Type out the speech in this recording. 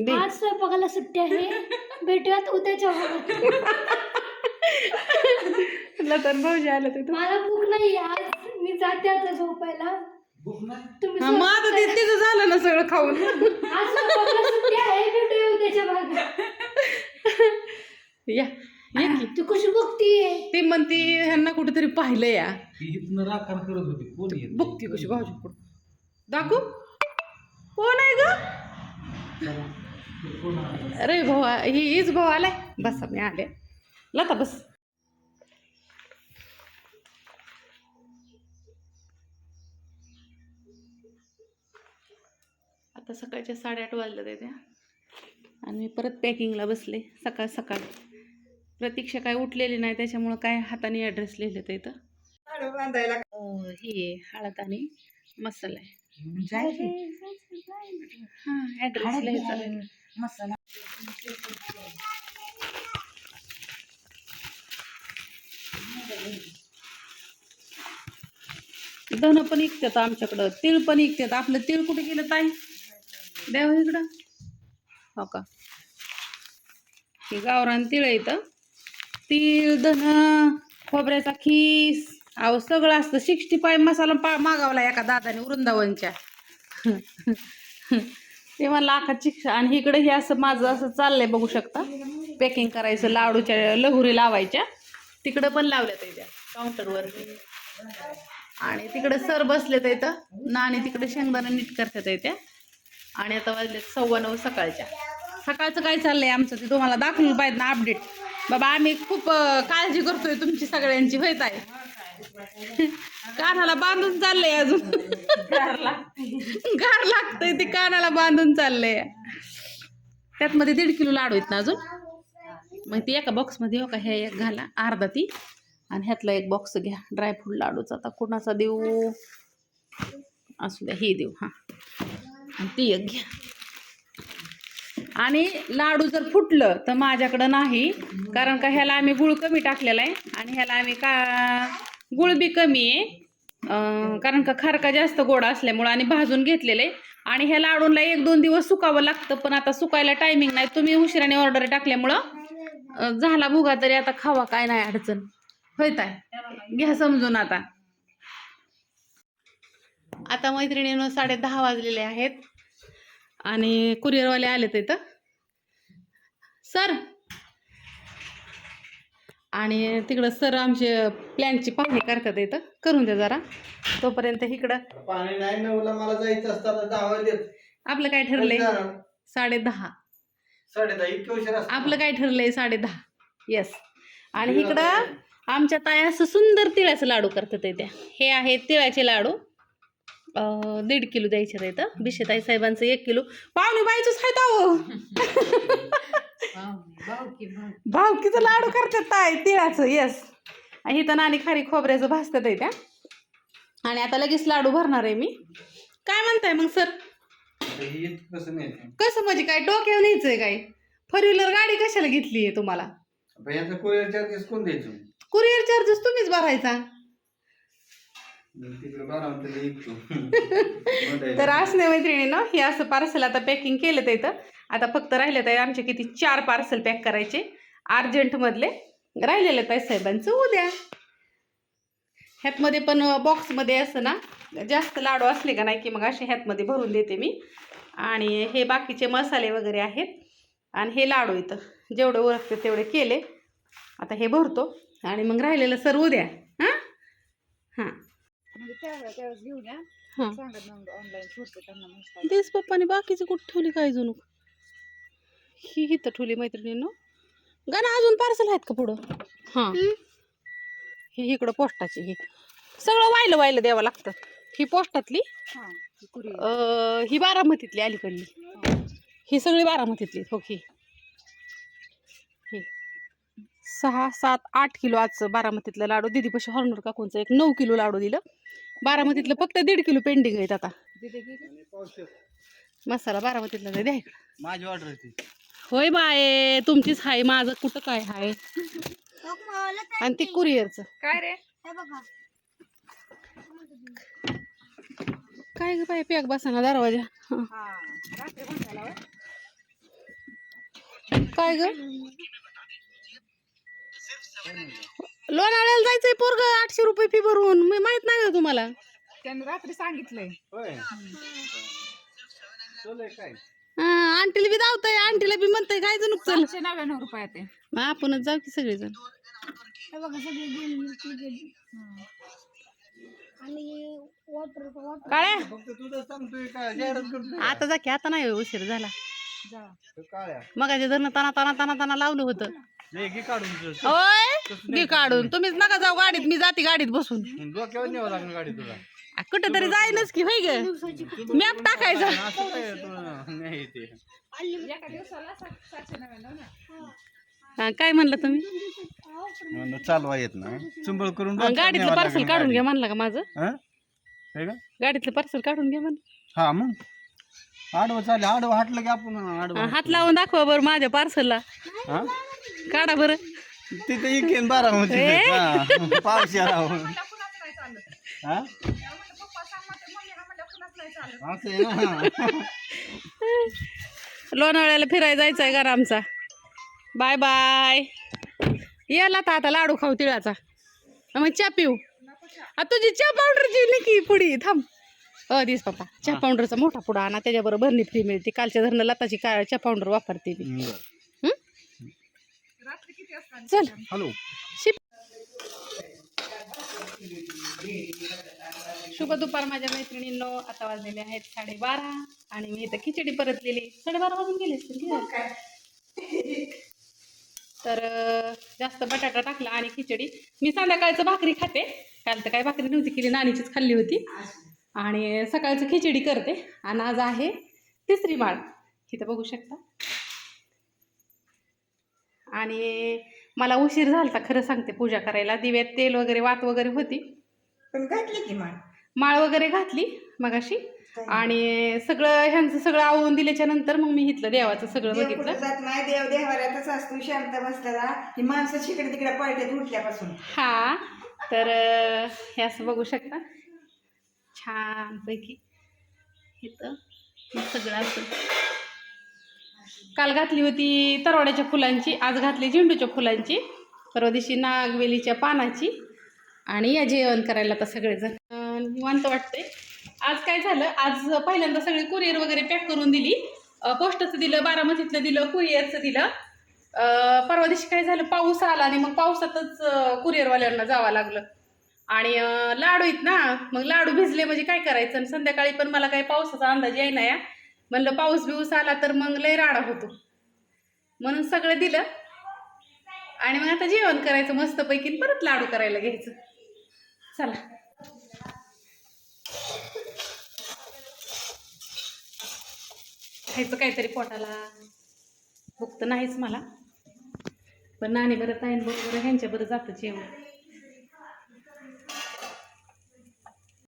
दे. आज स्वयंपाकाला सुट्टी आहे. भेटूयात उद्याच्या भागात. लतन भाऊजी आलं ते. मला भूक नाही आज मी जाते आता झोपायला. तुम्ही मग आता ते तिचं झालं ना सगळं खाऊन. स्वयंपाक- आज स्वयंपाकाला सुट्टी आहे. भेटूया उद्याच्या भागात. या ये की. तू कशी बघतीये ती म्हणती ह्यांना कुठेतरी पाहिलं या. इथनं राखण करत होती. कोण येत? बघती कशी भाऊजी दाखवू. कोण आहे ग? अरे भाऊ ही हीच भाऊ आलाय? बस मी आले. लता बस. आता सकाळच्या साडेआठ वाजलं ते त्या. आणि मी परत पॅकिंगला बसले सकाळ सकाळ. प्रतीक्षा काय उठलेली नाही त्याच्यामुळं काय हाताने ॲड्रेस लिहिले ते इथं. ही हळद आणि मसाला आहे. हां ॲड्रेस लिहायचा. मसाला. धन पण इकतात आमच्याकडं तीळ पण इकतात. आपलं तीळ कुठे गेलं ताई? द्याव इकडं. हो का? हे गावरान तीळ आहे इथं. तीळ धन खोबऱ्याचा खीस. अहो सगळं असतं. सिक्स्टी फाय मसाला पा मागावला एका दादाने वृंदावनच्या. ते मला लाखात आणि इकडे हे असं माझं असं चाललंय बघू शकता. पॅकिंग करायचं लाडूच्या लहुरी लावायच्या. तिकडं पण लावल्यात त्या काउंटरवर आणि तिकडे सर बसलेत इथं. आणि तिकडे शेंगदाणा नीट करतात त्या आणि आता वाजले सव्वा नऊ सकाळच्या. सकाळचं काय चाललंय आमचं ते तुम्हाला दाखवलं पाहिजे ना अपडेट बाबा आम्ही खूप काळजी करतोय तुमची सगळ्यांची होत आहे कानाला बांधून चाललंय अजून. गार लागतंय. ते कानाला बांधून चाललंय. त्यात मध्ये दीड किलो लाडू आहेत ना अजून? मग ती एका बॉक्समध्ये हो का हे एक घाला अर्धा ती. आणि ह्यातला एक बॉक्स घ्या. ड्रायफ्रूट लाडूचा. आता कोणाचा देऊ? असू द्या हे देऊ हां. आणि ती एक घ्या. आणि लाडू जर फुटलं तर माझ्याकडं नाही कारण का ह्याला आम्ही गुळ कमी टाकलेला आहे. आणि ह्याला आम्ही का गुळ बी कमी आहे. कारण का खारका जास्त गोड असल्यामुळं आणि भाजून घेतलेले. आणि ह्या लाडूला एक दोन दिवस सुकावं लागतं पण आता सुकायला टायमिंग नाही. तुम्ही उशिराने ऑर्डर टाकल्यामुळं झाला भुगा तरी आता खावा काय नाही अडचण. होय ताय घ्या समजून आता. आता मैत्रिणीनं साडे दहा वाजलेले आहेत. आणि कुरिअरवाले आलेत इथं. सर आणि तिकडं सर आमचे प्लॅनची पाहणी करतात इथं. करून द्या जरा. तोपर्यंत इकडं. पाणी नाही नऊला मला जायचं असतं दहा वाजलेत. आपलं काय ठरलंय. साडे दहा साडे दहा इतके उशीर आपलं काय ठरलंय? साडे दहा येस आणि इकडं आमच्या ताई असं सुंदर तिळाचं लाडू करतात त्या हे आहेत तिळाचे लाडू. दीड किलो द्यायचे आहेत बिशेताई साहेबांचं एक किलो. पाहुणे बाईचंच आहेत भावकीचं लाडू करतात ताई तिळाचं येस आणि इथं नाणी खारी खोबऱ्याचं भाजतात आहे त्या. आणि आता लगेच लाडू भरणार आहे मी. काय म्हणताय मग सर? हे कसं नाही कसं म्हणजे काय डोक्यावर न्यायचंय काय? फोर व्हीलर गाडी कशाला घेतली आहे तुम्हाला? कुरिअर चार्जेस कोण द्यायचं? कुरिअर चार्जेस तुम्हीच भरायचा. तर असणे मैत्रिणीनं हे असं पार्सल आता पॅकिंग केलं तर इथं. आता फक्त राहिले तर आमचे किती? चार पार्सल पॅक करायचे. अर्जंटमधले राहिलेले आहेत साहेबांचं. उद्या ह्यातमध्ये पण बॉक्समध्ये असं ना जास्त लाडू असले का नाही की मग असे ह्यातमध्ये भरून देते मी. आणि हे बाकीचे मसाले वगैरे आहेत. आणि हे लाडू इथं. जेवढे ओळखते तेवढे केले. आता हे भरतो. आणि मग राहिलेलं सर उद्या हां? हां. हां. तेच पप्पाने बाकीचं कुठं ठेवली काय जणू ही इथं ठेवली मैत्रिणीनं. गाणं अजून पार्सल आहेत का पुढं? हां. ही इकडं पोस्टाची ही सगळं वायलं वायलं द्यावं लागतं. ही पोस्टातली अं, ही बारामतीतली अलीकडली. ही सगळी बारामतीतली हो ही. ही. सहा सात आठ किलो आजचं बारामतीतलं लाडू. दिदीपाशी हॉर्नर काकूंचं एक नऊ किलो लाडू दिलं. बारामतीतलं फक्त दीड किलो पेंडिंग आहेत आता. मसाला बारामतीतला द्या इकडं. माझी ऑर्डर होती होय बाय तुमचीच हाय माझं कुठं काय हाय? आणि ते कुरिअरचं. काय रे? हे बघा. काय ग बाय पॅक बसा ना दरवाजा? हं. काय ग? लोणावळ्याला जायचंय पोरग आठशे रुपये फी भरून. मी माहीत नाही का तुम्हाला. त्यांनी रात्री सांगितलंय. होय. चल काय आंटीला बी धावतंय आंटीला बी म्हणतंय काय जण चल. सातशे नव्याण्णव रुपये ते. मग आपणच जाऊ की सगळेजण. हे बघा सगळे गेम गेली. आणि वॉटर वॉटर काळ्या. फक्त तुझं सांगतोय काय जाहिरात करतोय आता जा की आता नाही होय, उशीर झाला. जा. तो काळ्या. मगाच्या धरणं ताना ताना ताना ताना लावलं होतं. घे काढून तुझं. होय? घे काढून. तुम्हीच नका जाऊ गाडीत मी जाते गाडीत बसून. डोक्यावर न्यावं लागणार गाडी तुला. कुठं तरी जाईनच की होय ग? मॅप टाकायचा. हा, काय म्हणलं तुम्ही? चालवा येत ना चुंबळ करून हा, गाडीतलं पार्सल काढून घ्या म्हणलं का माझं? का? गाडीतलं पार्सल काढून घ्या म्हण हा मग. आडवं चालेल आडवं हाटलं की आपण आडवं हात लावून दाखवा बरं माझ्या पार्सलला हा? काढा बरं. तिथे इकेन बारा होती. पावशा राहून. हा? असं आहे ना. लोणावळ्याला फिरायला जायचं आहे घरा आमचा. Bye bye. याला तर आता लाडू खाऊ तिळाचा. मग चहा पिऊ. आ तुझी चहा पावडरची नक्की पुडी थांब. अ दिस पप्पा. चहा पावडरचा मोठा पुडा आणा. त्याच्याबरोबर भरणी फ्री मिळते. कालच्या धरणं लताची का चहा पावडर वापरते मी. हं? चल. हॅलो. शुभ दुपार माझ्या मैत्रिणींनो. आता वाजलेले आहेत साडेबारा आणि मी इथं खिचडी परतलेली. साडेबारा वाजून गेले असतील की? तर जास्त बटाटा टाकला आणि खिचडी. मी संध्याकाळचं भाकरी खाते. काल तर काय भाकरी नव्हती केली नानीचीच खाल्ली होती. आणि सकाळचं खिचडी करते. आणि आज आहे तिसरी माळ इथं बघू शकता. आणि मला उशीर झालता खरं सांगते पूजा करायला. दिव्यात तेल वगैरे वात वगैरे होती. पण घातली की माळ? माळ वगैरे घातली मगाशी. आणि सगळं ह्यांचं सगळं आवळून दिल्याच्या नंतर मग मी इथलं देवाचं सगळं देव कुठं बघितलं जात नाही देव देवाऱ्यातच असतो शांत बसलेला. ही माणसं शिकडे तिकडे पळतात उठल्यापासून. हा तर अं, हे असं बघू शकता. छानपैकी. इथं हे सगळं असं. काल घातली होती तरवड्याच्या फुलांची आज घातली झेंडूच्या फुलांची. परवा दिवशी नागवेलीच्या पानाची. आणि या जेवण करायला आता सगळेजण. निवांत वाटतंय. आज काय झालं? आज पहिल्यांदा सगळी कुरिअर वगैरे पॅक करून दिली. पोस्टचं दिलं बारामतीतलं दिलं कुरिअरचं दिलं. परवा दिवशी काय झालं? पाऊस आला आणि मग पावसातच कुरिअरवाल्यांना जावं लागलं. आणि लाडू आहेत ना? मग लाडू भिजले म्हणजे काय करायचं? आणि संध्याकाळी पण मला काही पावसाचा अंदाज येईना या म्हणलं पाऊस बिऊस आला तर मग लय राडा होतो. म्हणून सगळं दिलं. आणि मग आता जेवण करायचं मस्तपैकी परत लाडू करायला घ्यायचं. चला. खायचं काहीतरी पोटाला. भुक्त तर नाहीच मला. पण नाणी बरं ताईन बरोबर ह्यांच्या बरं जातं जेवण.